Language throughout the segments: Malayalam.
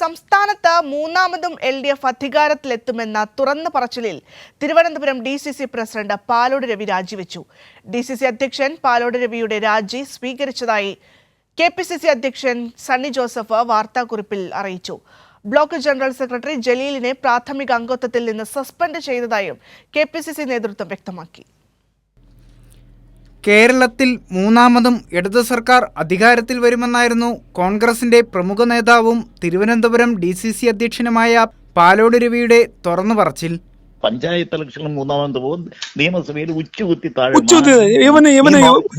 സംസ്ഥാനത്ത് മൂന്നാമതും എൽ ഡി എഫ് അധികാരത്തിലെത്തുമെന്ന തുറന്നു പറച്ചിലിൽ Thiruvananthapuram D C C president Palode Ravi രാജിവെച്ചു. ഡി സി സി അധ്യക്ഷൻ പാലോട് രവിയുടെ രാജി സ്വീകരിച്ചതായി കെ പി സി സി അധ്യക്ഷൻ സണ്ണി ജോസഫ് വാർത്താക്കുറിപ്പിൽ അറിയിച്ചു. ബ്ലോക്ക് ജനറൽ സെക്രട്ടറി ജലീലിനെ പ്രാഥമിക അംഗത്വത്തിൽ നിന്ന് സസ്പെൻഡ് ചെയ്തതായും കെ പി സി സി നേതൃത്വം വ്യക്തമാക്കി. കേരളത്തിൽ മൂന്നാമതും ഇടത് സർക്കാർ അധികാരത്തിൽ വരുമെന്നായിരുന്നു കോൺഗ്രസിന്റെ പ്രമുഖ നേതാവും തിരുവനന്തപുരം ഡി സി സി അധ്യക്ഷനുമായ പാലോട് രവിയുടെ തുറന്നു പറച്ചിൽ പഞ്ചായത്ത് ഇലക്ഷനിൽ മൂന്നാമത് പോകും. നിയമസഭയിൽ ഉച്ചകുത്തി താഴെ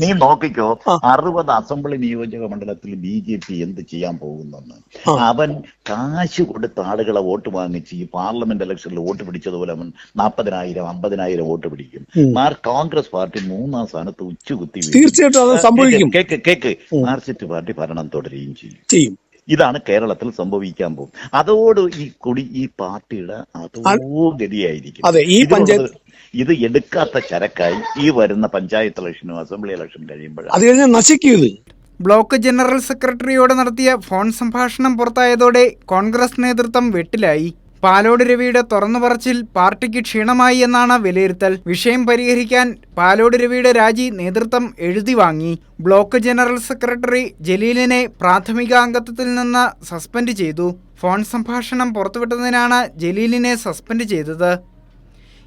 നീ നോക്കിക്കോ. അറുപത് അസംബ്ലി നിയോജക മണ്ഡലത്തിൽ ബി ജെ പി എന്ത് ചെയ്യാൻ പോകുന്നെന്ന്. അവൻ കാശ് കൊടുത്ത ആളുകളെ വോട്ട് വാങ്ങിച്ച് ഈ പാർലമെന്റ് ഇലക്ഷനിൽ വോട്ട് പിടിച്ചതുപോലെ അവൻ നാൽപ്പതിനായിരം അമ്പതിനായിരം വോട്ട് പിടിക്കും. മാർ കോൺഗ്രസ് പാർട്ടി മൂന്നാം സ്ഥാനത്ത് ഉച്ചകുത്തി. തീർച്ചയായിട്ടും കേക്ക് കേക്ക് മാർസിസ്റ്റ് പാർട്ടി ഭരണം തുടരുകയും ചെയ്യും. ഇതാണ് കേരളത്തിൽ സംഭവിക്കാൻ പോകും അതോട് ഈ കൊടി ഈ പാർട്ടിയുടെ അതോ ഗതിയായിരിക്കും. അതെ, ഈ പഞ്ചായത്ത്- ഇത് എടുക്കാത്ത ചരക്കായി ഈ വരുന്ന പഞ്ചായത്ത് ഇലക്ഷനും അസംബ്ലി ഇലക്ഷൻ കഴിയുമ്പോഴാണ്. അത് കഴിഞ്ഞാൽ നശിക്കും ബ്ലോക്ക് ജനറൽ സെക്രട്ടറിയോട് നടത്തിയ ഫോൺ സംഭാഷണം പുറത്തായതോടെ കോൺഗ്രസ് നേതൃത്വം വെട്ടിലായി. പാലോട് രവിയുടെ തുറന്നു പറച്ചിൽ പാർട്ടിക്ക് ക്ഷീണമായി എന്നാണ് വിലയിരുത്തൽ. വിഷയം പരിഹരിക്കാൻ പാലോട് രവിയുടെ രാജി നേതൃത്വം എഴുതി വാങ്ങി. ബ്ലോക്ക് ജനറൽ സെക്രട്ടറി ജലീലിനെ പ്രാഥമിക അംഗത്വത്തിൽ നിന്ന് സസ്പെൻഡ് ചെയ്തു. ഫോൺ സംഭാഷണം പുറത്തുവിട്ടതിനാണ് ജലീലിനെ സസ്പെൻഡ് ചെയ്തത്.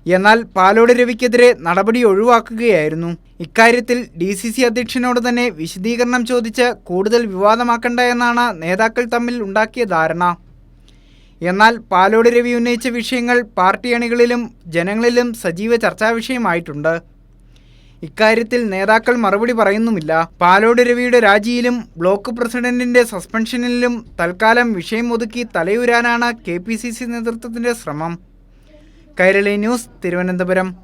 എന്നാൽ പാലോട് രവിക്കെതിരെ നടപടി ഒഴിവാക്കുകയായിരുന്നു. ഇക്കാര്യത്തിൽ ഡി സി സി അധ്യക്ഷനോട് തന്നെ വിശദീകരണം ചോദിച്ച് കൂടുതൽ വിവാദമാക്കണ്ട എന്നാണ് നേതാക്കൾ തമ്മിൽ ഉണ്ടാക്കിയ ധാരണ. എന്നാൽ പാലോട് രവി ഉന്നയിച്ച വിഷയങ്ങൾ പാർട്ടി അണികളിലും ജനങ്ങളിലും സജീവ ചർച്ചാ വിഷയമായിട്ടുണ്ട്. ഇക്കാര്യത്തിൽ നേതാക്കൾ മറുപടി പറയുന്നുമില്ല. പാലോട് രവിയുടെ രാജിയിലും ബ്ലോക്ക് പ്രസിഡന്റിന്റെ സസ്പെൻഷനിലും തൽക്കാലം വിഷയം ഒതുക്കി തലയുരാനാണ് കെ പി സി സി നേതൃത്വത്തിന്റെ ശ്രമം. കൈരളി ന്യൂസ് തിരുവനന്തപുരം.